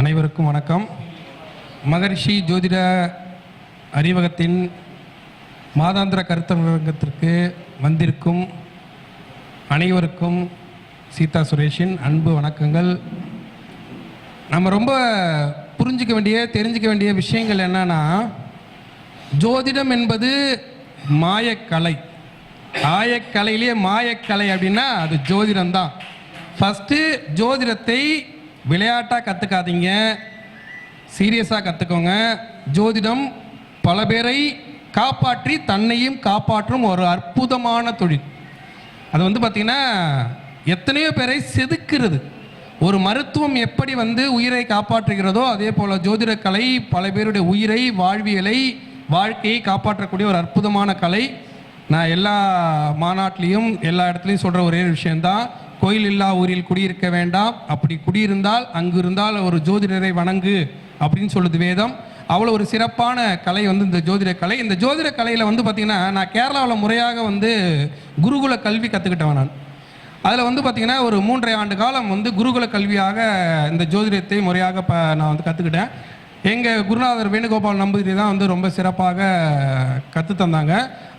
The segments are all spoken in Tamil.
அனைவருக்கும் வணக்கம். மகரிஷி ஜோதிட அறிவகத்தின் மாதாந்திர கருத்தரங்கத்திற்கு வந்திருக்கும் அனைவருக்கும் சீதா சுரேஷின் அன்பு வணக்கங்கள். நம்ம ரொம்ப புரிஞ்சிக்க வேண்டிய தெரிஞ்சுக்க வேண்டிய விஷயங்கள் என்னன்னா ஜோதிடம் என்பது மாயக்கலை. ஆயக்கலையிலேயே மாயக்கலை அப்படின்னா அது ஜோதிடம் தான் ஃபஸ்ட்டு ஜோதிடத்தை விளையாட்டாக கற்றுக்காதீங்க சீரியஸாக கற்றுக்கோங்க ஜோதிடம் பல பேரை காப்பாற்றி தன்னையும் காப்பாற்றும் ஒரு அற்புதமான தொழில். அது வந்து பார்த்திங்கன்னா எத்தனையோ பேரை செதுக்கிறது. ஒரு மருத்துவம் எப்படி வந்து உயிரை காப்பாற்றுகிறதோ அதே போல் ஜோதிட கலை பல பேருடைய உயிரை வாழ்வியலை வாழ்க்கையை காப்பாற்றக்கூடிய ஒரு அற்புதமான கலை. நான் எல்லா மாநாட்டிலையும் எல்லா இடத்துலையும் சொல்கிற ஒரே விஷயந்தான் கோயில் இல்லா ஊரில் குடியிருக்க வேண்டாம். அப்படி குடியிருந்தால் அங்கு இருந்தால் ஒரு ஜோதிடரை வணங்கு அப்படின்னு சொல்லுது வேதம். அவ்வளோ ஒரு சிறப்பான கலை வந்து இந்த ஜோதிட கலை. இந்த ஜோதிட கலையில் வந்து பார்த்திங்கன்னா நான் கேரளாவில் முறையாக வந்து குருகுல கல்வி கற்றுக்கிட்டவன் நான். அதில் வந்து பார்த்திங்கன்னா ஒரு மூன்றரை ஆண்டு காலம் வந்து குருகுல கல்வியாக இந்த ஜோதிடத்தை முறையாக ப நான் வந்து கற்றுக்கிட்டேன் எங்கள் குருநாதர் வேணுகோபால் நம்பூதிரி தான் வந்து ரொம்ப சிறப்பாக கற்று தந்தாங்க.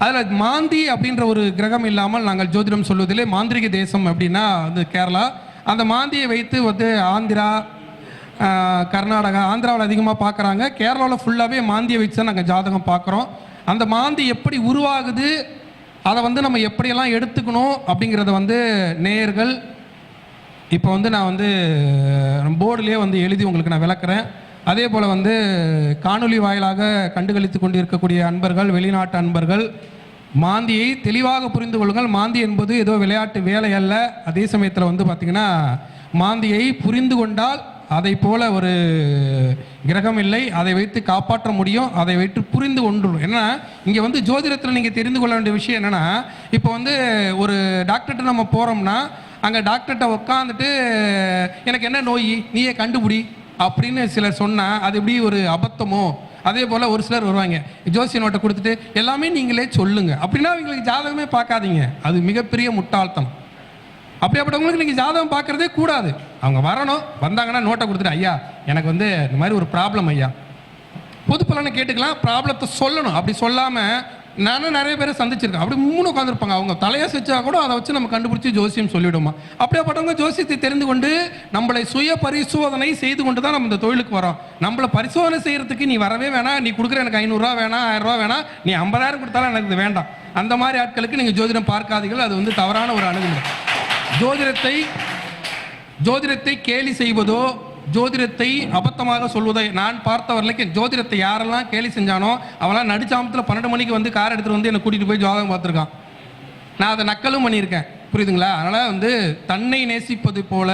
அதில் மாந்தி அப்படின்ற ஒரு கிரகம் இல்லாமல் நாங்கள் ஜோதிடம் சொல்வதிலே மாந்திரிக தேசம் அப்படின்னா வந்து கேரளா. அந்த மாந்தியை வைத்து வந்து ஆந்திரா கர்நாடகா ஆந்திராவில் அதிகமாக பார்க்குறாங்க கேரளாவில் ஃபுல்லாகவே மாந்தியை வச்சு தான் நாங்கள் ஜாதகம் பார்க்குறோம் அந்த மாந்தி எப்படி உருவாகுது அதை வந்து நம்ம எப்படியெல்லாம் எடுத்துக்கணும் அப்படிங்கிறத வந்து நேயர்கள் இப்போ வந்து நான் வந்து போர்டுலேயே வந்து எழுதி உங்களுக்கு நான் விளக்குறேன். அதே போல் வந்து காணொளி வாயிலாக கண்டுகளித்து கொண்டிருக்கக்கூடிய அன்பர்கள் வெளிநாட்டு அன்பர்கள் மாந்தியை தெளிவாக புரிந்து கொள்ளுங்கள். மாந்தி என்பது ஏதோ விளையாட்டு வேலை அல்ல. அதே சமயத்தில் வந்து பார்த்திங்கன்னா மாந்தியை புரிந்து கொண்டால் அதை போல ஒரு கிரகம் இல்லை. அதை வைத்து காப்பாற்ற முடியும். அதை வைத்து புரிந்து கொண்டுடும் ஏன்னா இங்கே வந்து ஜோதிடத்தில் நீங்கள் தெரிந்து கொள்ள வேண்டிய விஷயம் என்னென்னா இப்போ வந்து ஒரு டாக்டர்கிட்ட நம்ம போகிறோம்னா அங்கே டாக்டர்கிட்ட உட்காந்துட்டு எனக்கு என்ன நோய்? நீயே கண்டுபிடி. அப்படின்னு சிலர் சொன்னால் அது எப்படி ஒரு அபத்தமோ? அதே போல் ஒரு சிலர் வருவாங்க. ஜோசியனோட்ட கொடுத்துட்டு எல்லாமே நீங்களே சொல்லுங்க. அப்படின்னா அவங்களுக்கு ஜாதகமே பார்க்காதீங்க. அது மிகப்பெரிய முட்டாள்தனம். அப்படியாப்பட்டவங்களுக்கு நீங்கள் ஜாதகம் பார்க்குறதே கூடாது. அவங்க வரணும். வந்தாங்கன்னா நோட்டை கொடுத்துட்டு ஐயா எனக்கு வந்து இந்த மாதிரி ஒரு ப்ராப்ளம் ஐயா. பொது பலனை கேட்டுக்கலாம். ப்ராப்ளத்தை சொல்லணும். அப்படி சொல்லாமல் நானும் நிறைய பேரை சந்திச்சிருக்கேன். அப்படி மூணு உட்காந்துருப்பாங்க அவங்க தலையை வச்சா கூட அதை வச்சு நம்ம கண்டுபிடிச்சி ஜோசியம் சொல்லிவிடுமா அப்படியேப்பட்டவங்க ஜோசியத்தை தெரிந்து கொண்டு நம்மளை சுய பரிசோதனை செய்து கொண்டு தான் நம்ம இந்த தொழிலுக்கு வரோம். நம்மளை பரிசோதனை செய்கிறதுக்கு நீ வரவே வேணாம். நீ கொடுக்குற எனக்கு ஐநூறுரூவா வேணாம் ஆயிரம் ரூபா வேணாம். நீ ஐம்பதாயிரம் கொடுத்தாலும் எனக்கு இது வேண்டாம். அந்த மாதிரி ஆட்களுக்கு நீங்கள் ஜோதிடம் பார்க்காதீர்கள். அது வந்து தவறான ஒரு அணுகுமுறை. ஜோதிடத்தை ஜோதிடத்தை கேலி செய்வதோ ஜோதிடத்தை அபத்தமாக சொல்வதை நான் பார்த்த வரைக்கும் ஜோதிடத்தை யாரெல்லாம் கேலி செஞ்சானோ அவெல்லாம் நடிச்சாமத்தில் பன்னெண்டு மணிக்கு வந்து கார் எடுத்துகிட்டு வந்து என்னை கூட்டிகிட்டு போய் ஜோதகம் பார்த்துருக்கான். நான் அதை நக்கலும் பண்ணியிருக்கேன். புரியுதுங்களா? அதனால் வந்து தன்னை நேசிப்பது போல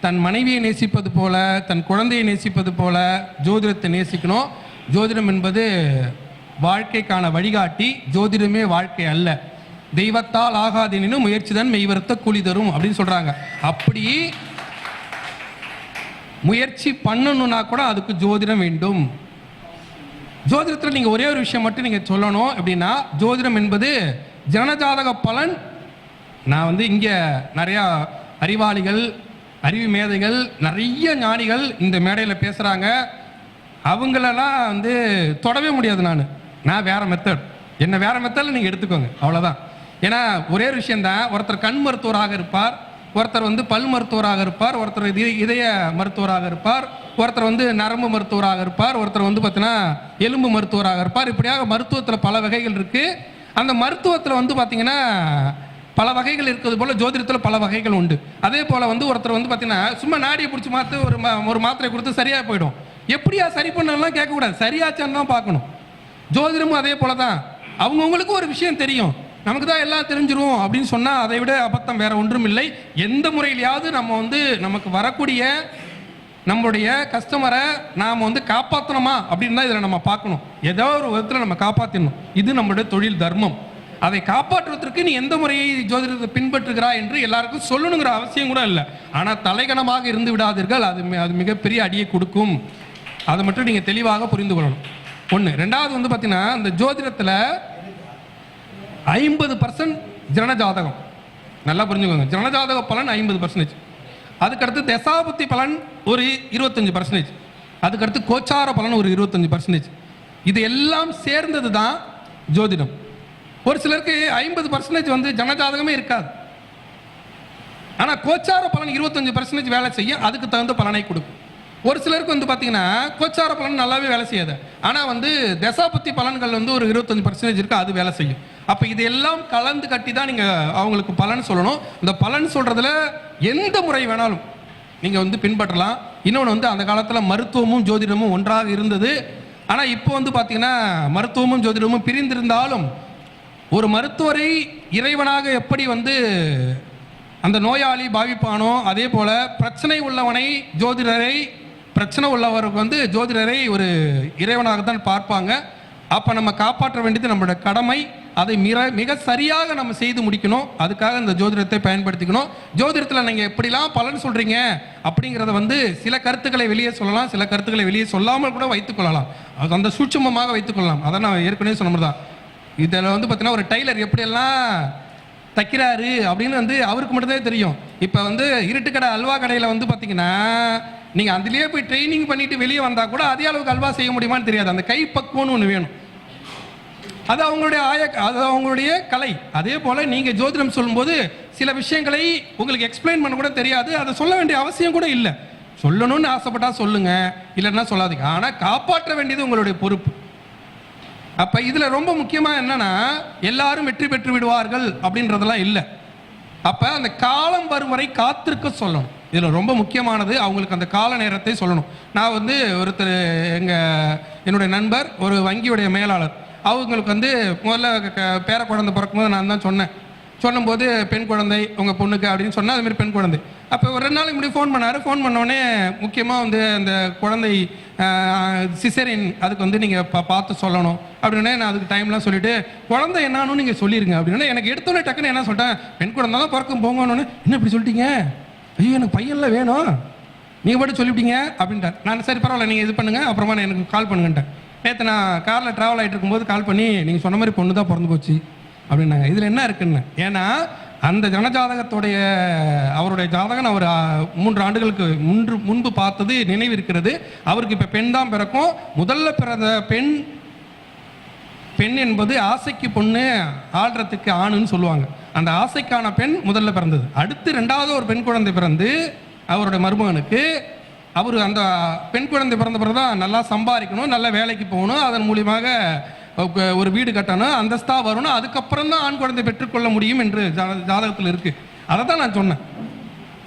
தன் மனைவியை நேசிப்பது போல தன் குழந்தையை நேசிப்பது போல ஜோதிடத்தை நேசிக்கணும். ஜோதிடம் என்பது வாழ்க்கைக்கான வழிகாட்டி ஜோதிடமே வாழ்க்கை அல்ல. தெய்வத்தால் ஆகாதெனினும் முயற்சிதான் மெய்வருத்த கூலி தரும் அப்படின்னு சொல்கிறாங்க அப்படி முயற்சி பண்ணணும்னா கூட அதுக்கு ஜோதிடம் வேண்டும். ஜோதிடத்தில் நீங்கள் ஒரே ஒரு விஷயம் மட்டும் நீங்கள் சொல்லணும். எப்படின்னா ஜோதிடம் என்பது ஜனஜாதக பலன். நான் வந்து இங்கே நிறையா அறிவாளிகள் அறிவு மேதைகள் நிறைய ஞானிகள் இந்த மேடையில் பேசுகிறாங்க அவங்களெல்லாம் வந்து தொடவே முடியாது நான். நான் வேறு மெத்தட் என்ன வேறு மெத்தடில் நீங்கள் எடுத்துக்கோங்க. அவ்வளோதான் ஏன்னா ஒரே ஒரு விஷயந்தான் ஒருத்தர் கண் மருத்துவராக இருப்பார். ஒருத்தர் வந்து பல் மருத்துவராக இருப்பார் ஒருத்தர் இதய இதய மருத்துவராக இருப்பார் ஒருத்தர் வந்து நரம்பு மருத்துவராக இருப்பார் ஒருத்தர் வந்து பார்த்தீங்கன்னா எலும்பு மருத்துவராக இருப்பார். இப்படியாக மருத்துவத்தில் பல வகைகள் இருக்குது அந்த மருத்துவத்தில் வந்து பார்த்தீங்கன்னா பல வகைகள் இருக்கிறது போல் ஜோதிடத்தில் பல வகைகள் உண்டு. அதே போல் வந்து ஒருத்தர் வந்து பார்த்தீங்கன்னா சும்மா நாடியை பிடிச்சி மாற்று ஒரு மா ஒரு மாத்திரை கொடுத்து சரியாக போயிடும். எப்படியா சரி பண்ணலாம் கேட்கக்கூடாது. சரியாச்சான்னு தான் பார்க்கணும். ஜோதிடமும் அதே போல தான் அவங்கவுங்களுக்கு ஒரு விஷயம் தெரியும். நமக்கு தான் எல்லாம் தெரிஞ்சிரும் அப்படின்னு சொன்னால் அதை விட அபத்தம் வேற ஒன்றும் இல்லை. எந்த முறையிலையாவது நம்ம வந்து நமக்கு வரக்கூடிய நம்மளுடைய கஸ்டமரை நாம் வந்து காப்பாற்றணுமா அப்படின்னு தான் இதில் நம்ம பார்க்கணும். ஏதோ ஒரு விதத்தில் நம்ம காப்பாற்றணும் இது நம்மளுடைய தொழில் தர்மம். அதை காப்பாற்றுவதற்கு நீ எந்த முறையை ஜோதிடத்தை பின்பற்றுகிறாய் என்று எல்லாருக்கும் சொல்லணுங்கிற அவசியம் கூட இல்லை. ஆனால் தலைகணமாக இருந்து விடாதீர்கள். அது அது மிகப்பெரிய அடியை கொடுக்கும். அதை மட்டும் நீங்கள் தெளிவாக புரிந்து கொள்ளணும். ஒன்று ரெண்டாவது வந்து பார்த்தீங்கன்னா இந்த ஜோதிடத்தில் ஐம்பது பர்சன்ட் ஜனஜாதகம். நல்லா புரிஞ்சுக்கோங்க. ஜனஜாதக பலன் ஐம்பது பர்சன்டேஜ் அதுக்கடுத்து தசாபுத்தி பலன் ஒரு இருபத்தஞ்சு பர்சன்டேஜ் அதுக்கடுத்து கோச்சார பலன் ஒரு இருபத்தஞ்சு பர்சன்டேஜ் இது எல்லாம் சேர்ந்தது தான் ஜோதிடம். ஒரு சிலருக்கு ஐம்பது பர்சன்டேஜ் வந்து ஜனஜாதகமே இருக்காது. ஆனால் கோச்சார பலன் இருபத்தஞ்சு பர்சன்டேஜ் வேலை செய்ய அதுக்கு தகுந்த பலனை கொடுக்கும். ஒரு சிலருக்கு வந்து பார்த்தீங்கன்னா கோச்சார பலன் நல்லாவே வேலை செய்யாது. ஆனால் வந்து தசாபத்தி பலன்கள் வந்து ஒரு இருபத்தஞ்சு பர்சன்டேஜ் இருக்குது அது வேலை செய்யும். அப்போ இது எல்லாம் கலந்து கட்டி தான் நீங்கள் அவங்களுக்கு பலன் சொல்லணும். இந்த பலன் சொல்கிறதுல எந்த முறை வேணாலும் நீங்கள் வந்து பின்பற்றலாம். இன்னொன்று வந்து அந்த காலத்தில் மருத்துவமும் ஜோதிடமும் ஒன்றாக இருந்தது. ஆனால் இப்போ வந்து பார்த்தீங்கன்னா மருத்துவமும் ஜோதிடமும் பிரிந்திருந்தாலும் ஒரு மருத்துவரை இறைவனாக எப்படி வந்து அந்த நோயாளி பாவிப்பானோ அதே போல் பிரச்சனை உள்ளவனை ஜோதிடரை பிரச்சனை உள்ளவருக்கு வந்து ஜோதிடரை ஒரு இறைவனாக தான் பார்ப்பாங்க. அப்போ நம்ம காப்பாற்ற வேண்டியது நம்மளோட கடமை. அதை மிக மிக சரியாக நம்ம செய்து முடிக்கணும். அதுக்காக இந்த ஜோதிடத்தை பயன்படுத்திக்கணும். ஜோதிடத்தில் நீங்கள் எப்படிலாம் பலன் சொல்கிறீங்க அப்படிங்கிறத வந்து சில கருத்துக்களை வெளியே சொல்லலாம். சில கருத்துக்களை வெளியே சொல்லாமல் கூட வைத்துக்கொள்ளலாம் அது அந்த சூட்சமமாக வைத்துக்கொள்ளலாம் அதை நான் ஏற்கனவே சொன்னது தான். இதில் வந்து பார்த்தீங்கன்னா ஒரு டைலர் எப்படியெல்லாம் தைக்கிறாரு அப்படின்னு வந்து அவருக்கு மட்டும்தான் தெரியும். இப்போ வந்து இருட்டு கடை அல்வா கடையில் வந்து பார்த்தீங்கன்னா நீங்கள் அதுலேயே போய் ட்ரைனிங் பண்ணிட்டு வெளியே வந்தால் கூட அதே அளவுக்கு அல்வா செய்ய முடியுமான்னு தெரியாது. அந்த கை பக்குவம்னு ஒன்று வேணும். அது அவங்களுடைய ஆய அது அவங்களுடைய கலை. அதே போல் நீங்கள் ஜோதிடம் சொல்லும்போது சில விஷயங்களை உங்களுக்கு எக்ஸ்பிளைன் பண்ண கூட தெரியாது. அதை சொல்ல வேண்டிய அவசியம் கூட இல்லை. சொல்லணும்னு ஆசைப்பட்டா சொல்லுங்க. இல்லைன்னா சொல்லாதீங்க. ஆனால் காப்பாற்ற வேண்டியது உங்களுடைய பொறுப்பு. அப்போ இதில் ரொம்ப முக்கியமாக என்னன்னா எல்லாரும் வெற்றி பெற்று விடுவார்கள் அப்படின்றதெல்லாம் இல்லை. அப்போ அந்த காலம் வரும் வரை காத்திருக்க சொல்லணும். இதில் ரொம்ப முக்கியமானது அவங்களுக்கு அந்த கால நேரத்தை சொல்லணும். நான் வந்து ஒருத்தர் எங்கள் என்னுடைய நண்பர் ஒரு வங்கியுடைய மேலாளர். அவங்களுக்கு வந்து முதல்ல க- பேர குழந்தை பிறக்கும்போது நான் தான் சொன்னேன். சொல்லும்போது பெண் குழந்தை உங்கள் பொண்ணுக்கு அப்படின்னு சொன்னால் அதுமாரி பெண் குழந்தை. அப்போ ஒரு ரெண்டு நாளைக்கு முன்னாடி ஃபோன் பண்ணார். ஃபோன் பண்ணோடனே முக்கியமாக வந்து அந்த குழந்தை சிசரின் அதுக்கு வந்து நீங்கள் பா பார்த்து சொல்லணும். அப்படின்னே நான் அதுக்கு டைம்லாம் சொல்லிட்டு குழந்தை என்னான்னு நீங்கள் சொல்லிடுங்க அப்படின்னா எனக்கு எடுத்தோடனே டக்குன்னு என்ன சொல்லிட்டேன் பெண் குழந்தை தான் பிறக்கும் போங்கன்னு என்ன இப்படி சொல்லிட்டீங்க? ஐயோ எனக்கு பையன்ல வேணும். நீங்கள் மட்டும் சொல்லிவிட்டீங்க அப்படின்ட்டார். நான் சரி பரவாயில்ல நீங்கள் இது பண்ணுங்கள் அப்புறமா நான் எனக்கு கால் பண்ணுங்கன்ட்டேன். நேற்று நான் காரில் ட்ராவல் ஆகிட்டு இருக்கும்போது கால் பண்ணி நீங்கள் சொன்ன மாதிரி பொண்ணு தான் பிறந்து போச்சு அப்படின்னாங்க. இதில் என்ன இருக்குன்னு? ஏன்னா அந்த ஜனஜாதகத்துடைய அவருடைய ஜாதகம் அவர் மூன்று ஆண்டுகளுக்கு முன்று முன்பு பார்த்தது நினைவு இருக்கிறது. அவருக்கு இப்போ பெண் தான் பிறக்கும். முதல்ல பிறந்த பெண் பெண் என்பது ஆசைக்கு பொண்ணு ஆள்றதுக்கு ஆணுன்னு சொல்லுவாங்க. அந்த ஆசைக்கான பெண் முதல்ல பிறந்தது. அடுத்து ரெண்டாவது ஒரு பெண் குழந்தை பிறந்து அவருடைய மருமகனுக்கு அவர் அந்த பெண் குழந்தை பிறந்த பிறகு தான் நல்லா சம்பாதிக்கணும் நல்ல வேலைக்கு போகணும் அதன் மூலியமாக ஒரு வீடு கட்டணும் அந்தஸ்தா வரணும் அதுக்கப்புறம் தான் ஆண் குழந்தை பெற்றுக்கொள்ள முடியும் என்று ஜாதகத்தில் இருக்கு. அதை தான் நான் சொன்னேன்.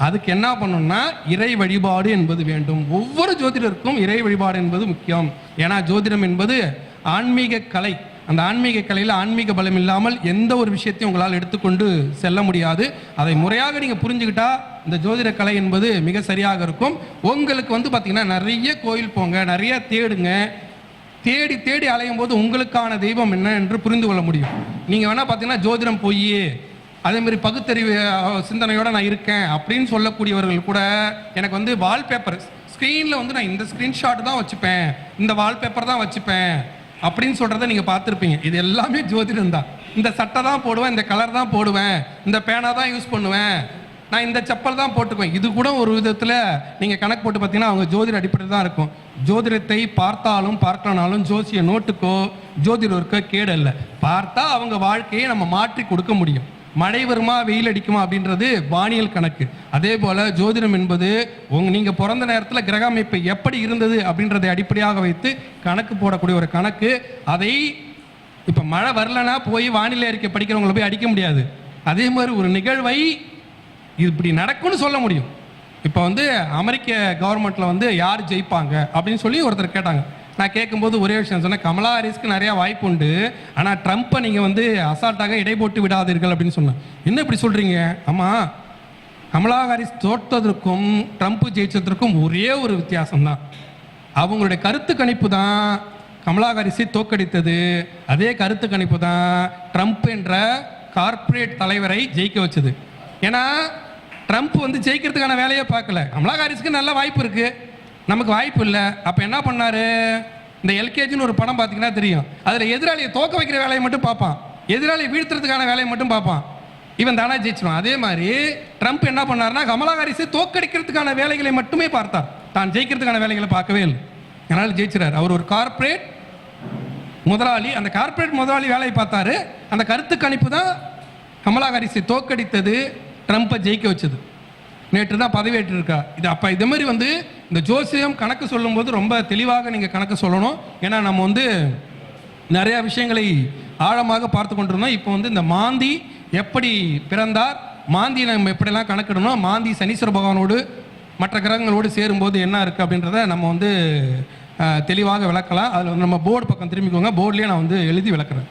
அதுக்கு என்ன பண்ணணும்னா இறை வழிபாடு என்பது வேண்டும். ஒவ்வொரு ஜோதிடருக்கும் இறை வழிபாடு என்பது முக்கியம். ஏன்னா ஜோதிடம் என்பது ஆன்மீக கலை. அந்த ஆன்மீக கலையில் ஆன்மீக பலம் இல்லாமல் எந்த ஒரு விஷயத்தையும் உங்களால் எடுத்துக்கொண்டு செல்ல முடியாது. அதை முறையாக நீங்கள் புரிஞ்சுக்கிட்டா இந்த ஜோதிட கலை என்பது மிக சரியாக இருக்கும். உங்களுக்கு வந்து பார்த்திங்கன்னா நிறைய கோயில் போங்க நிறைய தேடுங்க. தேடி தேடி அலையும் போது உங்களுக்கான தெய்வம் என்ன என்று புரிந்து கொள்ள முடியும். நீங்கள் வேணால் பார்த்தீங்கன்னா ஜோதிடம் போய் அதேமாரி பகுத்தறிவு சிந்தனையோடு நான் இருக்கேன் அப்படின்னு சொல்லக்கூடியவர்கள் கூட எனக்கு வந்து வால்பேப்பர் ஸ்க்ரீனில் வந்து நான் இந்த ஸ்க்ரீன்ஷாட் தான் வச்சுப்பேன். இந்த வால்பேப்பர் தான் வச்சுப்பேன். அப்படின்னு சொல்கிறத நீங்கள் பார்த்துருப்பீங்க. இது எல்லாமே ஜோதிடம் தான். இந்த சட்டை தான் போடுவேன் இந்த கலர் தான் போடுவேன் இந்த பேனா தான் யூஸ் பண்ணுவேன். நான் இந்த செப்பல் தான் போட்டுக்குவேன். இது கூட ஒரு விதத்தில் நீங்கள் கணக்கு போட்டு பார்த்தீங்கன்னா அவங்க ஜோதிட அடிப்படையில் தான் இருக்கும். ஜோதிடத்தை பார்த்தாலும் பார்க்கலனாலும் ஜோசிய நோட்டுக்கோ ஜோதிடருக்கோ கேடு இல்லை. பார்த்தா அவங்க வாழ்க்கையை நம்ம மாற்றி கொடுக்க முடியும். மழை வருமா வெயில் அடிக்குமா அப்படின்றது வானியல் கணக்கு. அதே போல ஜோதிடம் என்பது உங்க நீங்க பிறந்த நேரத்தில் கிரக அமைப்பு எப்படி இருந்தது அப்படின்றதை அடிப்படையாக வைத்து கணக்கு போடக்கூடிய ஒரு கணக்கு. அதை இப்போ மழை வரலன்னா போய் வானிலை அறிக்கை படிக்கிறவங்களை போய் அடிக்க முடியாது. அதே மாதிரி ஒரு நிகழ்வை இப்படி நடக்கும்னு சொல்ல முடியும். இப்போ வந்து அமெரிக்க கவர்மெண்ட்ல வந்து யார் ஜெயிப்பாங்க அப்படின்னு சொல்லி ஒருத்தர் கேட்டாங்க. நான் கேட்கும்போது ஒரே விஷயம் சொன்னேன் கமலா ஹாரிஸ்க்கு நிறையா வாய்ப்பு உண்டு. ஆனால் ட்ரம்ப்பை நீங்கள் வந்து அசால்ட்டாக இடை போட்டு விடாதீர்கள் அப்படின்னு சொன்னேன். என்ன இப்படி சொல்கிறீங்க ஆமாம் கமலா ஹாரிஸ் தோற்றதற்கும் ட்ரம்ப் ஜெயிச்சதற்கும் ஒரே ஒரு வித்தியாசம் தான் அவங்களுடைய கருத்து கணிப்பு தான் கமலா ஹாரிஸை தோக்கடித்தது அதே கருத்து கணிப்பு தான் ட்ரம்ப் என்ற கார்ப்பரேட் தலைவரை ஜெயிக்க வச்சது. ஏன்னா ட்ரம்ப் வந்து ஜெயிக்கிறதுக்கான வேலையை பார்க்கல. கமலா ஹாரிஸ்க்கு நல்ல வாய்ப்பு இருக்குது நமக்கு வாய்ப்பு இல்லை. அப்போ என்ன பண்ணார்? இந்த எல்கேஜின்னு ஒரு படம் பார்த்தீங்கன்னா தெரியும். அதில் எதிராளியை தோக்க வைக்கிற வேலையை மட்டும் பார்ப்பான். எதிராளியை வீழ்த்துறதுக்கான வேலையை மட்டும் பார்ப்பான். இவன் தானா ஜெயிச்சிருவான். அதே மாதிரி ட்ரம்ப் என்ன பண்ணார்னா கமலா ஹாரிஸை தோக்கடிக்கிறதுக்கான வேலைகளை மட்டுமே பார்த்தார் தான் ஜெயிக்கிறதுக்கான வேலைகளை பார்க்கவே இல்லை. அதனால் ஜெயிச்சிறார். அவர் ஒரு கார்ப்பரேட் முதலாளி. அந்த கார்ப்பரேட் முதலாளி வேலையை பார்த்தாரு. அந்த கருத்து கணிப்பு தான் கமலா ஹாரிஸை தோக்கடித்தது ட்ரம்ப்பை ஜெயிக்க வச்சது. நேற்று தான் பதவியேற்றிருக்கா. இது அப்போ இதே மாதிரி வந்து இந்த ஜோசியம் கணக்கு சொல்லும்போது ரொம்ப தெளிவாக நீங்கள் கணக்கு சொல்லணும். ஏன்னா நம்ம வந்து நிறையா விஷயங்களை ஆழமாக பார்த்து கொண்டிருந்தோம். இப்போ வந்து இந்த மாந்தி எப்படி பிறந்தார் மாந்தியை நம்ம எப்படிலாம் கணக்கிடணும் மாந்தி சனீஸ்வர பகவானோடு மற்ற கிரகங்களோடு சேரும்போது என்ன இருக்குது அப்படின்றத நம்ம வந்து தெளிவாக விளக்கலாம். அதில் வந்து நம்ம போர்டு பக்கம் திரும்பிக்கோங்க. போர்ட்லேயே நான் வந்து எழுதி விளக்குறேன்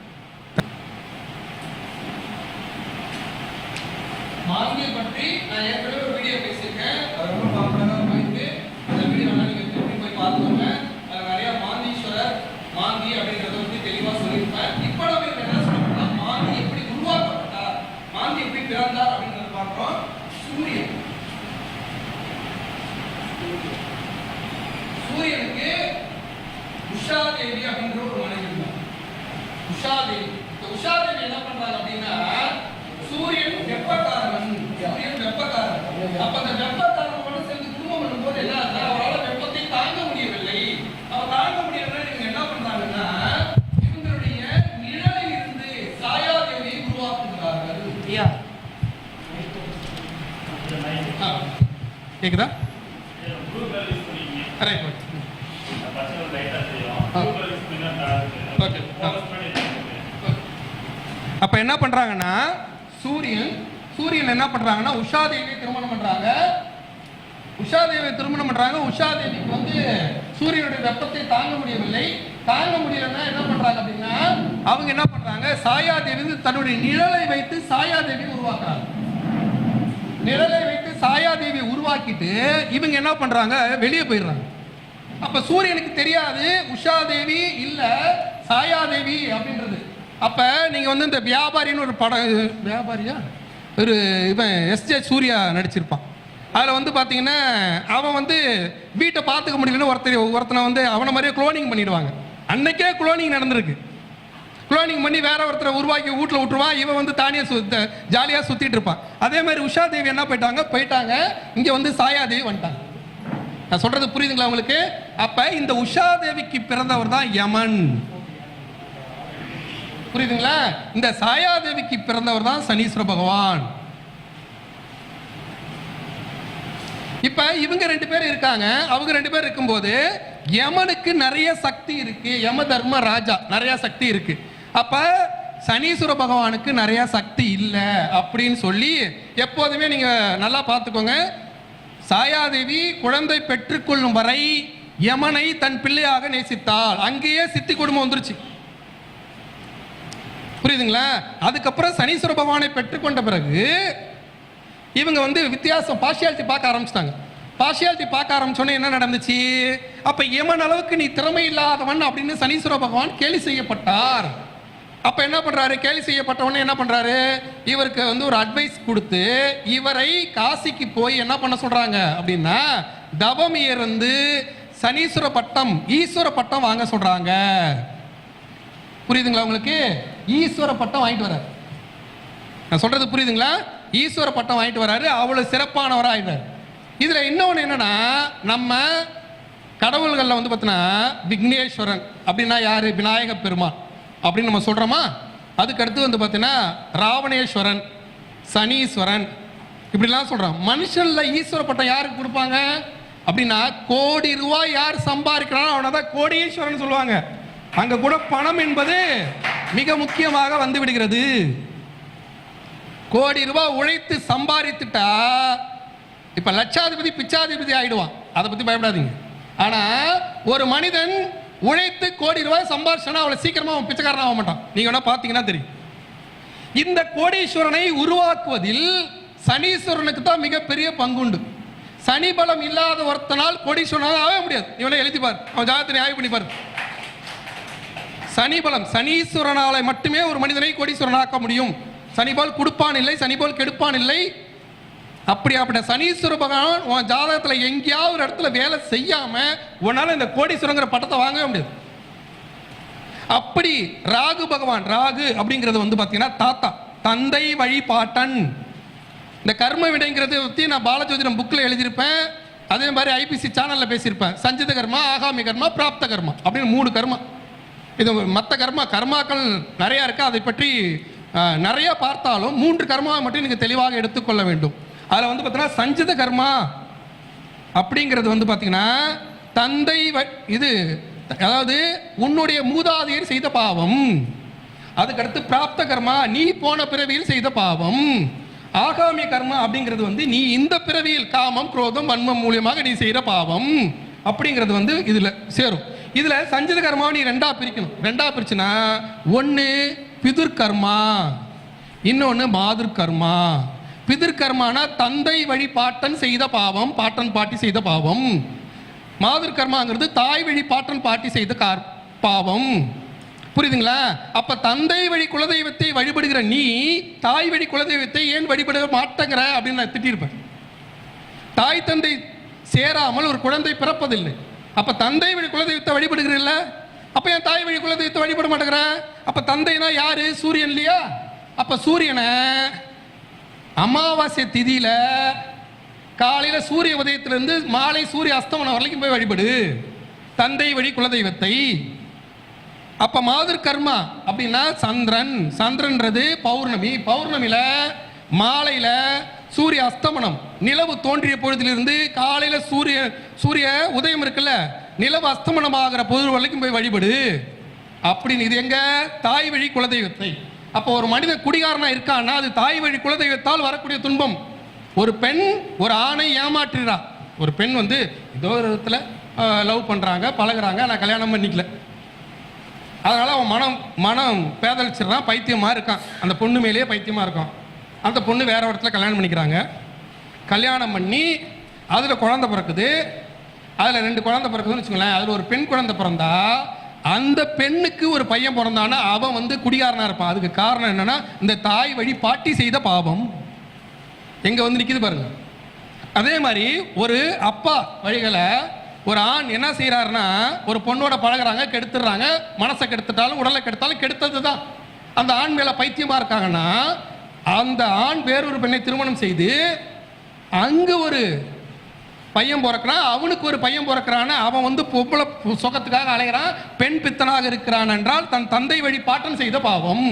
மாந்தியை பற்றி நான் ஏற்கனவே ஒரு வீடியோ பேசியிருக்கேன் அது ரொம்ப பாப்புலராக போயிருக்கு அந்த வீடியோ வேணா நீங்கள் திரும்பி போய் பார்த்துக்கோங்க அதில் நிறைய மாந்தீஸ்வரர் மாந்தி அப்படின்றத பற்றி தெளிவாக சொல்லியிருப்பேன் இப்போ நம்ம இதில் என்ன சொல்றோம்னா மாந்தி எப்படி உருவாக்கப்பட்டார் மாந்தி எப்படி பிறந்தார் அப்படின்றத பார்க்குறோம் சூரியன் சூரியனுக்கு உஷா தேவி அப்படின்ற ஒரு மனைவி இருந்தார் உஷா தேவி இந்த உஷா தேவி என்ன பண்றாங்க அப்படின்னா சூரியன் வெப்பக்காரன் சூரியன் வெப்பக்காரன் அப்ப அந்த வெப்பக்காரனோட சேர்ந்து குடும்பம் பண்ணும்போது என்ன ஆகுதுன்னா, அவரால் வெப்பத்தை தாங்க முடியவில்லை அவர் தாங்க முடியவில்லை இவங்க என்ன பண்றாங்கன்னா இவங்களுடைய நிழலில் இருந்து சாயாதேவியை உருவாக்குகிறார்கள் ஐயா ஆ. கேக்குதா ரைட் ஓகே அப்ப என்ன பண்றாங்கன்னா சூரியன் சூரியன் என்ன பண்றாங்கன்னா உஷா தேவியை திருமணம் பண்றாங்க. உஷா தேவியை திருமணம் பண்றாங்க. உஷா தேவிக்கு வந்து சூரியனுடைய வெப்பத்தை தாங்க முடியவில்லை. தாங்க முடியலன்னா என்ன பண்றாங்க அப்படின்னா அவங்க என்ன பண்றாங்க சாயா தேவி தன்னுடைய நிழலை வைத்து சாயா தேவி உருவாக்குறாங்க. நிழலை வைத்து சாயா தேவி உருவாக்கிட்டு இவங்க என்ன பண்றாங்க வெளியே போயிடுறாங்க. அப்ப சூரியனுக்கு தெரியாது உஷா தேவி இல்ல சாயா தேவி அப்படின்றது. அப்போ நீங்கள் வந்து இந்த வியாபாரின்னு ஒரு படம் வியாபாரியா? ஒரு இவன் எஸ்ஜே சூர்யா நடிச்சிருப்பான். அதில் வந்து பார்த்தீங்கன்னா அவன் வந்து வீட்டை பார்த்துக்க முடியலன்னு ஒருத்தர் ஒருத்தனை வந்து அவனை மாதிரியே குளோனிங் பண்ணிடுவாங்க. அன்னைக்கே குளோனிங் நடந்திருக்கு. குளோனிங் பண்ணி வேற ஒருத்தரை உருவாக்கி வீட்டில் விட்டுருவான். இவன் வந்து தானியாக சுத்த ஜாலியாக சுற்றிட்டு இருப்பான். அதே மாதிரி உஷா தேவி என்ன போயிட்டாங்க? போயிட்டாங்க. இங்கே வந்து சாயாதேவி வந்துட்டாங்க. நான் சொல்கிறது புரியுதுங்களா உங்களுக்கு? அப்போ இந்த உஷா தேவிக்கு பிறந்தவர் தான் யமன். புரியுதுங்களா? இந்த சாயாதேவிக்கு பிறந்தவர் தான் சனீஸ்வர பகவான். இப்ப இவங்க ரெண்டு பேர் இருக்காங்க. அவங்க ரெண்டு பேர் இருக்கும்போது யமனுக்கு நிறைய சக்தி இருக்கு. யம தர்ம ராஜா நிறைய சக்தி இருக்கு. அப்ப சனீஸ்வர பகவானுக்கு நிறைய சக்தி இல்லை அப்படின்னு சொல்லி எப்போதுமே நீங்க நல்லா பார்த்துக்கோங்க. சாயாதேவி குழந்தை பெற்றுக்கொள்ளும் வரை யமனை தன் பிள்ளையாக நேசித்தாள். அங்கேயே சித்தி குடும்பம் வந்துருச்சு. புரியுதுங்களா? அதுக்கப்புறம் சனீஸ்வர பகவானை பெற்றுக்கொண்ட பிறகு இவங்க வந்து வித்தியாசம் பார்ஷியாலிட்டி பார்க்க ஆரம்பிச்சிட்டாங்க. பார்ஷியாலிட்டி பார்க்க ஆரம்பிச்சோன்னே என்ன நடந்துச்சு? அப்போ எமன் அளவுக்கு நீ திறமை இல்லாதவன் அப்படின்னு சனீஸ்வர பகவான் கேலி செய்யப்பட்டார். அப்ப என்ன பண்றாரு? கேலி செய்யப்பட்டவொடனே என்ன பண்றாரு? இவருக்கு வந்து ஒரு அட்வைஸ் கொடுத்து இவரை காசிக்கு போய் என்ன பண்ண சொல்றாங்க அப்படின்னா தவம் இருந்து சனீஸ்வர பட்டம் ஈஸ்வர பட்டம் வாங்க சொல்றாங்க. புரியுதுங்களா உங்களுக்கு? ஈஸ்வர பட்டம் வாங்கிட்டு வராரு நான் சொல்றது புரியுதுங்களா? ஈஸ்வர பட்டம் வாங்கிட்டு வராரு அவ்வளவு சிறப்பானவராக ஆயிடுறாரு. இதுல இன்னொன்று என்னன்னா நம்ம கடவுள்களில் வந்து பார்த்தீங்கன்னா விக்னேஸ்வரன் அப்படின்னா யாரு? விநாயக பெருமாள் அப்படின்னு நம்ம சொல்றோமா? அதுக்கடுத்து வந்து பார்த்தீங்கன்னா ராவணேஸ்வரன் சனீஸ்வரன். இப்படிலாம் சொல்கிறோம் மனுஷனில் ஈஸ்வர பட்டம் யாருக்கு கொடுப்பாங்க? அப்படின்னா கோடி ரூபாய் யார் சம்பாதிக்கிறானோ அவனை தான் கோடீஸ்வரன் சொல்லுவாங்க. அங்க கூட பணம் என்பது மிக முக்கியமாக வந்து விடுகிறது கோடி ரூபாய் உழைத்து சம்பாதித்துட்டா இப்ப லட்சாதிபதி பிச்சாதிபதி ஆயிடுவான். அதை பத்தி பயப்படாதீங்க. ஆனா ஒரு மனிதன் உழைத்து கோடி ரூபாய் சம்பாரிச்சனா அவளை சீக்கிரமா அவன் பிச்சைக்காரன் ஆக மாட்டான். நீங்க வேணா பாத்தீங்கன்னா தெரியும். இந்த கோடீஸ்வரனை உருவாக்குவதில் சனீஸ்வரனுக்கு தான் மிகப்பெரிய பங்குண்டு. சனி பலம் இல்லாத ஒருத்தனால் கோடீஸ்வரனாக ஆக முடியாது. இவனை எழுதி பார். அவன் ஜாதகத்தை ஆய்வு பண்ணி பாரு. சனி பலம் சனீஸ்வரனால மட்டுமே ஒரு மனிதனை கோடீஸ்வரனாக்க முடியும். சனிபால் கொடுப்பான் இல்லை சனிபால் கெடுப்பான் இல்லை. அப்படி அப்படிப்பட்ட சனீஸ்வர பகவான் உன் ஜாதகத்தில் எங்கேயாவது ஒரு இடத்துல வேலை செய்யாம உன்னால இந்த கோடீஸ்வரங்கிற பட்டத்தை வாங்கவே முடியாது. அப்படி ராகு பகவான் ராகு அப்படிங்கிறது வந்து பார்த்தீங்கன்னா தாத்தா தந்தை வழிபாட்டன். இந்த கர்ம விடைங்கிறத பற்றி நான் பாலஜோதிடம் புக்கில் எழுதியிருப்பேன். அதே மாதிரி ஐபிசி சேனலில் பேசியிருப்பேன். சஞ்சித கர்மா ஆகாமி கர்மா பிராப்த கர்மா அப்படின்னு மூணு கர்மா. இது மற்ற கர்மா கர்மாக்கள் நிறையா இருக்குது அதை பற்றி நிறைய பார்த்தாலும் மூன்று கர்மாவை மட்டும் நீங்கள் தெளிவாக எடுத்துக்கொள்ள வேண்டும். அதில் வந்து பார்த்தீங்கன்னா சஞ்சித கர்மா அப்படிங்கிறது வந்து பார்த்தீங்கன்னா தந்தை வ- இது அதாவது உன்னுடைய மூதாதையர் செய்த பாவம். அதுக்கடுத்து பிராப்த கர்மா நீ போன பிறவியில் செய்த பாவம். ஆகாமிய கர்மா அப்படிங்கிறது வந்து நீ இந்த பிறவியில் காமம் குரோதம் வன்மம் மூலியமாக நீ செய்கிற பாவம் அப்படிங்கிறது வந்து இதில் சேரும். இதில் சஞ்சித கர்மாவை நீ ரெண்டா பிரிக்கணும். ரெண்டா பிரிச்சுனா ஒன்று பிதுர்கர்மா இன்னொன்று மாதுர் கர்மா பிதிர் கர்மானா தந்தை வழி பாட்டன் செய்த பாவம் பாட்டன் பாட்டி செய்த பாவம். மாதுர் கர்மாங்கிறது தாய் வழி பாட்டன் பாட்டி செய்த கார் பாவம். புரியுதுங்களா? அப்ப தந்தை வழி குலதெய்வத்தை வழிபடுகிற நீ தாய் வழி குலதெய்வத்தை ஏன் வழிபட மாட்டேங்கிற அப்படின்னு நான் திட்டிருப்பேன் தாய் தந்தை சேராமல் ஒரு குழந்தை பிறப்பதில்லை. அப்ப தந்தை வழி குலதெய்வத்தை வழிபடுகிறீல்ல அப்ப என் தாய் வழி குலதெய்வத்தை வழிபட மாட்டேங்கிற? அப்ப தந்தைனா யாரு? சூரியன் இல்லையா? அப்ப சூரியனை அமாவாசை திதியில காலையில சூரிய உதயத்திலிருந்து மாலை சூரிய அஸ்தமனம் வரைக்கும் போய் வழிபடு. தந்தை வழி குலதெய்வத்தை. அப்ப மாதர் கர்மா அப்படின்னா சந்திரன். சந்திரன்றது பௌர்ணமி. பௌர்ணமியில மாலையில சூரிய அஸ்தமனம் நிலவு தோன்றிய பொழுதிலிருந்து காலையில் சூரிய சூரிய உதயம் இருக்குல்ல நிலவு அஸ்தமனம் ஆகிற பொழுது வரைக்கும் போய் வழிபடு. அப்படின்னு இது எங்க? தாய் வழி குலதெய்வத்தை. அப்போ ஒரு மனிதன் குடிகாரனா இருக்கான்னா அது தாய் வழி குலதெய்வத்தால் வரக்கூடிய துன்பம். ஒரு பெண் ஒரு ஆணை ஏமாற்றுறா. ஒரு பெண் வந்து ஏதோ ஒரு விதத்தில் லவ் பண்ணுறாங்க பழகுறாங்க நான் கல்யாணம் பண்ணிக்கல. அதனால் அவன் மனம் மனம் பேதலிச்சிடுறான் பைத்தியமாக இருக்கான். அந்த பொண்ணு மேலேயே பைத்தியமாக இருக்கான். அந்த பொண்ணு வேற இடத்துல கல்யாணம் பண்ணிக்கிறாங்க. கல்யாணம் பண்ணி அதில் குழந்த பிறக்குது. அதில் ரெண்டு குழந்த பிறக்குதுன்னு வச்சுக்கோங்களேன். அதில் ஒரு பெண் குழந்தை பிறந்தா அந்த பெண்ணுக்கு ஒரு பையன் பிறந்தானா அவன் வந்து குடிகாரனாக இருப்பான். அதுக்கு காரணம் என்னன்னா இந்த தாய் வழி பாட்டி செய்த பாவம். எங்க வந்து நிற்கிது பாருங்க. அதே மாதிரி ஒரு அப்பா வழிகளை ஒரு ஆண் என்ன செய்கிறாருன்னா ஒரு பொண்ணோட பழகுறாங்க கெடுத்துடுறாங்க மனசை கெடுத்துட்டாலும் உடலை கெடுத்தாலும் கெடுத்தது தான் அந்த ஆண் மேலே பைத்தியமாக இருக்காங்கன்னா அந்த ஆண் வேறொரு பெண்ணை திருமணம் செய்து அங்கு ஒரு பையன் பிறக்கிறான் அவனுக்கு ஒரு பையன் பிறக்கிறான் அவன் வந்து பொம்பளை சுகத்துக்காக அலைகிறான் பெண் பித்தனாக இருக்கிறான் என்றால் தன் தந்தை வழி பாட்டம் செய்த பாவம்.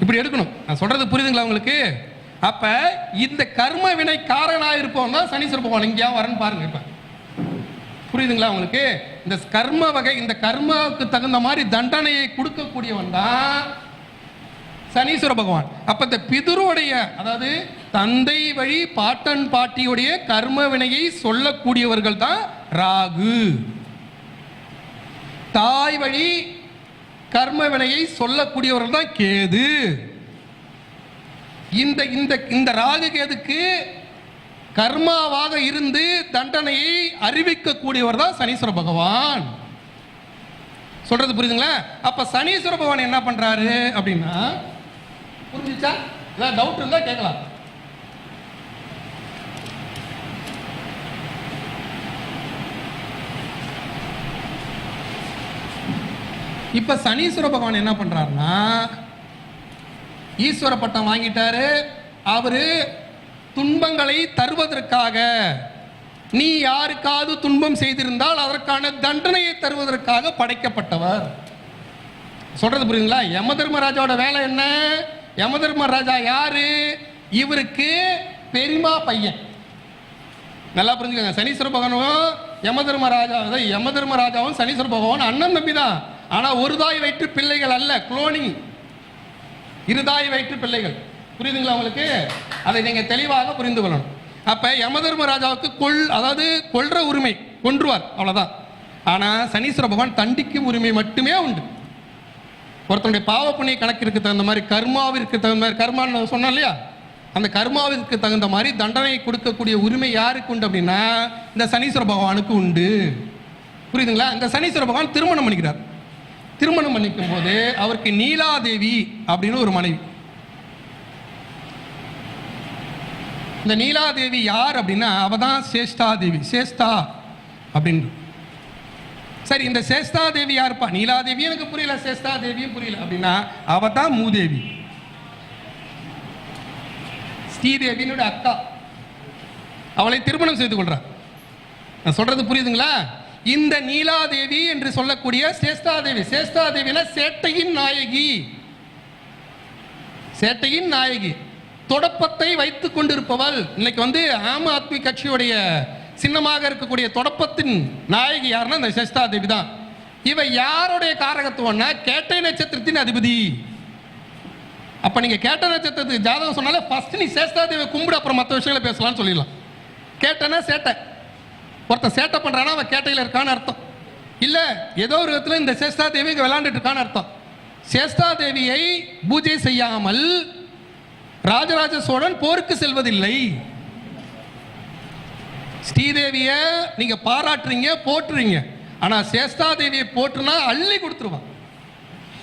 இப்படி எடுக்கணும். நான் சொல்றது புரியுதுங்களா உங்களுக்கு? அப்ப இந்த கர்ம வினை காரணா இருப்போம் தான் சனீஸ்வர பகவான். இங்கேயா வரன்னு பாருங்க இப்ப. புரியுதுங்களா உங்களுக்கு? இந்த கர்ம வகை இந்த கர்மாவுக்கு தகுந்த மாதிரி தண்டனையை கொடுக்கக்கூடியவன் தான் சனீஸ்வர பகவான். அப்ப இந்த பிதருடைய அதாவது தந்தை வழி பாட்டன் பாட்டியுடைய கர்ம வினையை சொல்லக்கூடியவர்கள் தான் ராகு. தாய் வழி கர்ம வினையை சொல்லக்கூடியவர்கள் தான் கேது. இந்த இந்த இந்த ராகு கேதுக்கு கர்மாவாக இருந்து தண்டனையை அறிவிக்கக்கூடியவர் தான் சனீஸ்வர பகவான். சொல்றது புரியுதுங்களா? அப்ப சனீஸ்வர பகவான் என்ன பண்றாரு அப்படின்னா புரிஞ்சுச்சா? ஏதாவது டவுட் இருந்தா கேட்கலாம். இப்ப சனீஸ்வர பகவான் என்ன பண்றாருன்னா ஈஸ்வர பட்டம் வாங்கிட்டாரு. அவரு துன்பங்களை தருவதற்காக நீ யாருக்காவது துன்பம் செய்திருந்தால் அதற்கான தண்டனையை தருவதற்காக படைக்கப்பட்டவர். சொல்றது புரியுதுங்களா? யம தர்மராஜாவோட வேலை என்ன? யமதர்ம ராஜா யாரு? இவருக்கு பெரியமா பையன். நல்லா புரிஞ்சுக்கோங்க. சனீஸ்வர பகவானும் யமதர்ம ராஜா யமதர்ம ராஜாவும் சனீஸ்வர பகவான் அண்ணன் தம்பி தான். ஆனால் ஒரு தாய் வயிற்று பிள்ளைகள் அல்ல குளோனிங் இருதாய் வயிற்று பிள்ளைகள். புரியுதுங்களா உங்களுக்கு? அதை நீங்கள் தெளிவாக புரிந்து கொள்ளணும். அப்போ யமதர்ம ராஜாவுக்கு கொல் அதாவது கொள்ற உரிமை கொன்றுவார். அவ்வளோதான் ஆனால் சனீஸ்வர பகவான் தண்டிக்கும் உரிமை மட்டுமே உண்டு. ஒருத்தனுடைய பாவ புண்ணிய கணக்கிற்கு தகுந்த மாதிரி கர்மாவிற்கு தகுந்த மாதிரி கர்மான்னு சொன்னோம் இல்லையா? அந்த கர்மாவிற்கு தகுந்த மாதிரி தண்டனை கொடுக்கக்கூடிய உரிமை யாருக்கு உண்டு அப்படின்னா இந்த சனீஸ்வர பகவானுக்கு உண்டு. புரியுதுங்களா? இந்த சனீஸ்வர பகவான் திருமணம் பண்ணிக்கிறார். திருமணம் பண்ணிக்கும் போது அவருக்கு நீலாதேவி அப்படின்னு ஒரு மனைவி. இந்த நீலாதேவி யார் அப்படின்னா அவ தான் சேஷ்டாதேவி சேஷ்டா அப்படின்னு. சரி இந்த சேஷ்டாதேவி யாருப்பா? நீலாதேவி? எனக்கு புரியல சேஷ்டாதேவியும் புரியல. அப்படின்னா அவ தான் மூதேவி. ஸ்ரீதேவியினுடைய அக்கா. அவளை திருமணம் செய்து கொள்றார். நான் சொல்றது புரியுதுங்களா? இந்த நீலாதேவி என்று சொல்லக்கூடிய சேஷ்டாதேவி. சேஷ்டாதேவினா சேட்டையின் நாயகி. சேட்டையின் நாயகி. தொடப்பத்தை வைத்துக் கொண்டிருப்பவள். இன்னைக்கு வந்து ஆம் ஆத்மி கட்சியுடைய சின்னமாக இருக்கக்கூடிய தொடப்பத்தின் நாயகி யாருன்னா இந்த சேஷ்டாதேவி தான். இவ யாருடைய காரகத்துவம்னா கேட்டை நட்சத்திரத்தின் அதிபதி. அப்ப நீங்க கேட்ட நட்சத்திரத்துக்கு ஜாதகம் சொன்னாலே ஃபர்ஸ்ட் நீ சேஷ்டாதேவி கும்பிடு அப்புறம் மற்ற விஷயங்களை பேசலாம்னு சொல்லிடலாம். கேட்டனா சேட்டை. ஒருத்தன் சேட்டை பண்றானா அவன் கேட்டையில் இருக்கான்னு அர்த்தம். இல்லை ஏதோ ஒரு விதத்தில் இந்த சேஷ்டாதேவி இங்கே விளாண்டுட்டு இருக்கான்னு அர்த்தம். சேஷ்டாதேவியை பூஜை செய்யாமல் ராஜராஜ சோழன் போருக்கு செல்வதில்லை. ஸ்ரீதேவிய நீங்க பாராட்டுறீங்க போற்றுறீங்க. ஆனா சேஷ்டாதேவியை போற்றுனா அள்ளி கொடுத்துருவான்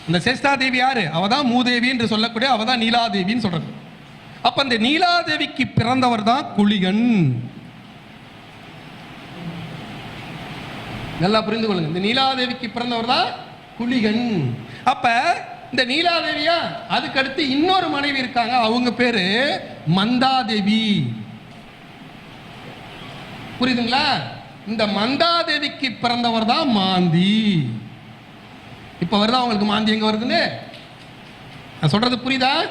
இந்த சேஷ்டாதேவி யாரு? அவ தான் மூதேவி என்று சொல்லக்கூடிய அவ தான் நீலாதேவின்னு சொல்றது. அப்ப இந்த நீலாதேவிக்கு பிறந்தவர் தான் குளிகன். நல்லா புரிந்து கொள்ளுங்க. இந்த நீலாதேவிக்கு பிறந்தவர் தான் குளிகன். அப்ப இந்த நீலாதேவியா அதுக்கடுத்து இன்னொரு மனைவி இருக்காங்க. அவங்க பேரு மந்தாதேவி. புரியுதுங்களா? இந்த மந்தாதேவிக்கு பிறந்தவர் தான் மாந்தி. இப்ப வருதா உங்களுக்கு மாந்தி எங்க வருதுன்னு? நான் சொல்றது புரியுதா?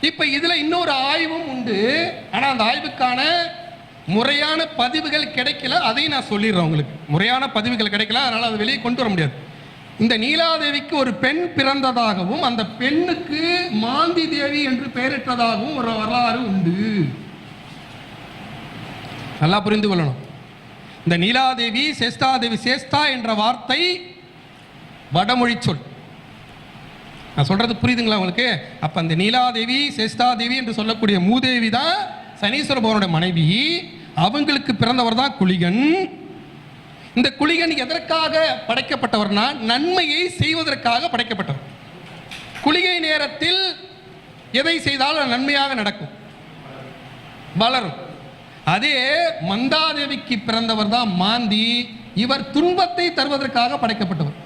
இப்ப இதுல இன்னொரு ஆய்வும் உண்டு. ஆனா அந்த ஆய்வுக்கான முறையான பதிவுகள் கிடைக்கல. அதையும் நான் சொல்லிடுறேன் உங்களுக்கு. முறையான பதிவுகள் கிடைக்கல. அதனால அதை வெளியே கொண்டு வர முடியாது. இந்த நீலாதேவிக்கு ஒரு பெண் பிறந்ததாகவும் அந்த பெண்ணுக்கு மாந்தி தேவி என்று பெயரிட்டதாகவும் ஒரு வரலாறு உண்டு. நல்லா புரிந்து கொள்ளணும். இந்த நீலாதேவி சேஸ்தாதேவி சேஸ்தா என்ற வார்த்தை வடமொழி சொல். நான் சொல்றது புரியுதுங்களா உங்களுக்கு? அப்ப அந்த நீலாதேவி சேஸ்தாதேவி என்று சொல்லக்கூடிய மூதேவி தான் சனீஸ்வர பகவானுடைய மனைவி. அவங்களுக்கு பிறந்தவர் தான் குளிகன். இந்த குளிகன் எதற்காக படைக்கப்பட்டவர்னா நன்மையை செய்வதற்காக படைக்கப்பட்டவர். குளிகை நேரத்தில் எதை செய்தாலும் நன்மையாக நடக்கும். வளரும். அதே மந்தாதேவிக்கு பிறந்தவர் தான் மாந்தி. இவர் துன்பத்தை தருவதற்காக படைக்கப்பட்டவர்.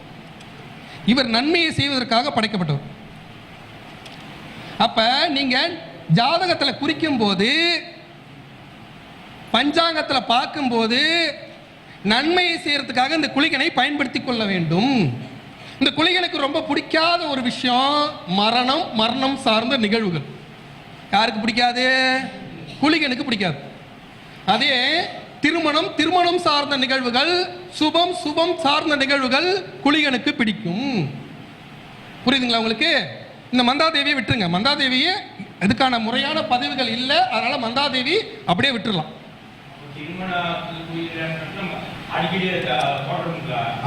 இவர் நன்மையை செய்வதற்காக படைக்கப்பட்டவர். அப்ப நீங்க ஜாதகத்துல குறிக்கும் போது பஞ்சாங்கத்துல பார்க்கும்போது நன்மையை செய்யறதுக்காக இந்த குளிகனை பயன்படுத்தி கொள்ள வேண்டும். இந்த குளிகனுக்கு ரொம்ப பிடிக்காத ஒரு விஷயம் மரணம் மரணம் சார்ந்த நிகழ்வுகள். யாருக்கு பிடிக்காது? குளிகனுக்கு பிடிக்காது. அதே திருமணம் திருமணம் சார்ந்த நிகழ்வுகள் சுபம் சுபம் சார்ந்த நிகழ்வுகள் குளிகனுக்கு பிடிக்கும். புரியுதுங்களா உங்களுக்கு? இந்த மந்தாதேவியை விட்டுருங்க. மந்தாதேவியை இதுக்கான முறையான பதிவுகள் இல்லை. அதனால மந்தாதேவி அப்படியே விட்டுறலாம்.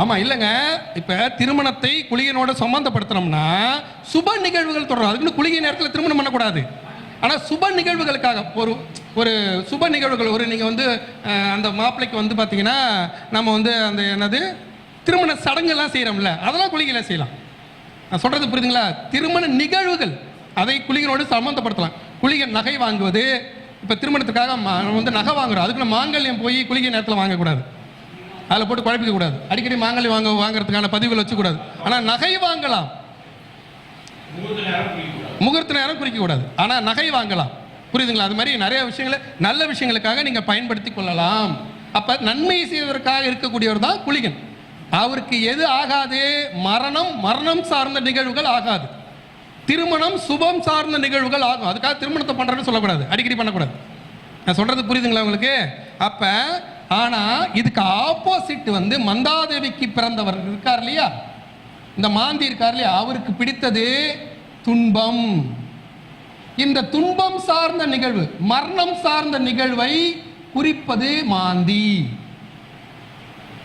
ஆமா இல்லைங்க. இப்ப திருமணத்தை குளிகனோட சம்பந்தப்படுத்தினோம்னா சுப நிகழ்வுகள் தொடரும். அதுக்குன்னு குளிகை நேரத்தில் திருமணம் பண்ணக்கூடாது. ஆனா சுப நிகழ்வுகளுக்காக ஒரு ஒரு சுப நிகழ்வுகள். ஒரு நீங்கள் வந்து அந்த மாப்பிள்ளைக்கு வந்து பார்த்தீங்கன்னா நம்ம வந்து அந்த என்னது திருமண சடங்குலாம் செய்கிறோம்ல அதெல்லாம் குளிகையில செய்யலாம். நான் சொல்கிறது புரியுதுங்களா? திருமண நிகழ்வுகள். அதை குளிகளோடு சம்மந்தப்படுத்தலாம் குளிகன் நகை வாங்குவது இப்போ திருமணத்துக்காக நம்ம வந்து நகை வாங்குறோம். அதுக்கு மாங்கல்யம் போய் குளிகை நேரத்தில் வாங்கக்கூடாது. அதில் போட்டு குழப்பிக்க கூடாது. அடிக்கடி மாங்கல்யம் வாங்க வாங்குறதுக்கான பதிவுகள் வச்சுக்கூடாது. ஆனால் நகை வாங்கலாம். முகூர்த்த நேரம் குறிக்கக்கூடாது ஆனால் நகை வாங்கலாம். புரியுதுங்களா? அது மாதிரி நிறைய விஷயங்களை நல்ல விஷயங்களுக்காக நீங்கள் பயன்படுத்தி கொள்ளலாம். அப்போ நன்மை செய்வதற்காக இருக்கக்கூடியவர் தான் குளிகன் அவருக்கு எது ஆகாது? மரணம் மரணம் சார்ந்த நிகழ்வுகள் ஆகாது. திருமணம் சுபம் சார்ந்த நிகழ்வுகள் ஆகும். அதுக்காக திருமணத்தை பண்ணுறேன்னு சொல்லக்கூடாது. அடிக்கடி பண்ணக்கூடாது. நான் சொல்கிறது புரியுதுங்களா உங்களுக்கு? அப்போ ஆனால் இதுக்கு ஆப்போசிட் வந்து மந்தாதேவிக்கு பிறந்தவர் இருக்கார் இல்லையா? இந்த மாந்தி இருக்கார் இல்லையா? அவருக்கு பிடித்தது துன்பம். இந்த துன்பம் சார்ந்த நிகழ்வு மரணம் சார்ந்த நிகழ்வை குறிப்பது மாந்தி.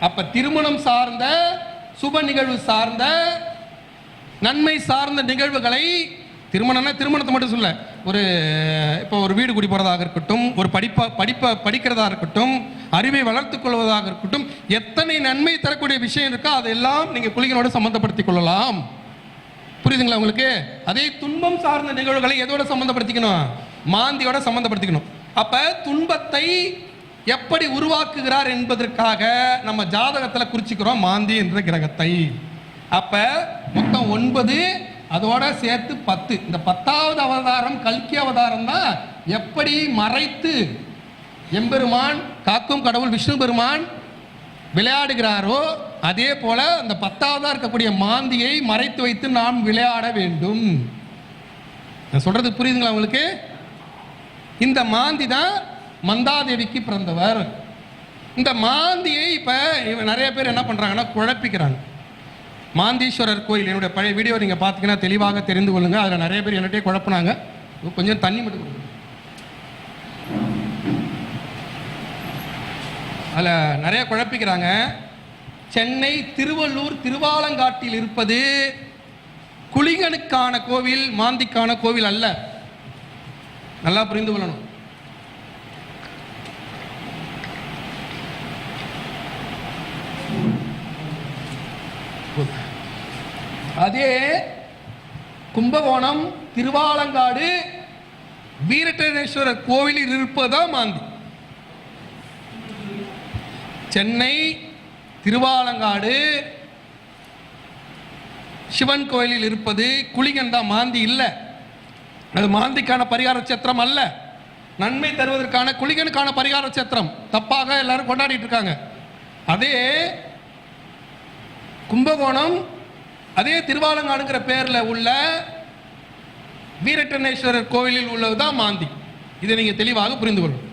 அப்ப திருமணம் சார்ந்த சுப நிகழ்வு சார்ந்த நன்மை சார்ந்த நிகழ்வுகளை திருமணம்னா திருமணத்தை மட்டும் சொல்ல ஒரு இப்போ ஒரு வீடு குடி போகிறதாக இருக்கட்டும் ஒரு படிப்ப படிப்பை படிக்கிறதா இருக்கட்டும் அறிவை வளர்த்துக் கொள்வதாக இருக்கட்டும் எத்தனை நன்மை தரக்கூடிய விஷயம் இருக்கோ அதெல்லாம் நீங்கள் குளிகளோடு சம்மந்தப்படுத்திக் கொள்ளலாம். புரியுதுங்களா உங்களுக்கு? அதே துன்பம் சார்ந்த நிகழ்வுகளை எதோட சம்மந்தப்படுத்திக்கணும் மாந்தியோட சம்மந்தப்படுத்திக்கணும் அப்ப துன்பத்தை எப்படி உருவாக்குகிறார் என்பதற்காக நம்ம ஜாதகத்தில் குறிச்சிக்கிறோம் மாந்தி என்ற கிரகத்தை. அப்ப மொத்தம் ஒன்பது அதோட சேர்த்து பத்து. இந்த பத்தாவது அவதாரம் கல்கி அவதாரம் தான் எப்படி மறைத்து எம்பெருமான் காக்கும் கடவுள் விஷ்ணு பெருமான் விளையாடுகிறாரோ அதே போல அந்த பத்தாவதாக இருக்கக்கூடிய மாந்தியை மறைத்து வைத்து நாம் விளையாட வேண்டும். நான் சொல்றது புரியுதுங்களா உங்களுக்கு? இந்த மாந்தி தான் மந்தாதேவிக்கு பிறந்தவர். இந்த மாந்தியை இப்போ நிறைய பேர் என்ன பண்ணுறாங்கன்னா குழப்பிக்கிறாங்க. மாந்தீஸ்வரர் கோயில் என்னுடைய பழைய வீடியோ நீங்கள் பார்த்தீங்கன்னா தெளிவாக தெரிந்து கொள்ளுங்கள் அதில் நிறைய பேர் என்னட்டே குழப்பினாங்க. கொஞ்சம் தண்ணி மட்டும் அதில் நிறைய குழப்பிக்கிறாங்க. சென்னை திருவள்ளூர் திருவாலங்காட்டில் இருப்பது குளிகனுக்கான கோவில் மாந்திக்கான கோவில் அல்ல. நல்லா புரிந்து கொள்ளணும். அதே கும்பகோணம் திருவாலங்காடு வீரட்டேஸ்வரர் கோவிலில் இருப்பதா மாந்தி. சென்னை திருவாலங்காடு. சிவன் கோயிலில் இருப்பது குளிகன் தான் மாந்தி இல்லை. அது மாந்திக்கான பரிகார சத்திரம் அல்ல. நன்மை தருவதற்கான குளிகனுக்கான பரிகார சத்திரம். தப்பாக எல்லாரும் கொண்டாடிட்டு இருக்காங்க. அதே கும்பகோணம் அதே திருவாலங்காடுங்கிற பேரில் உள்ள வீரட்டனேஸ்வரர் கோவிலில் உள்ளதுதான் மாந்தி. இதை நீங்கள் தெளிவாக புரிந்து கொள்ளும்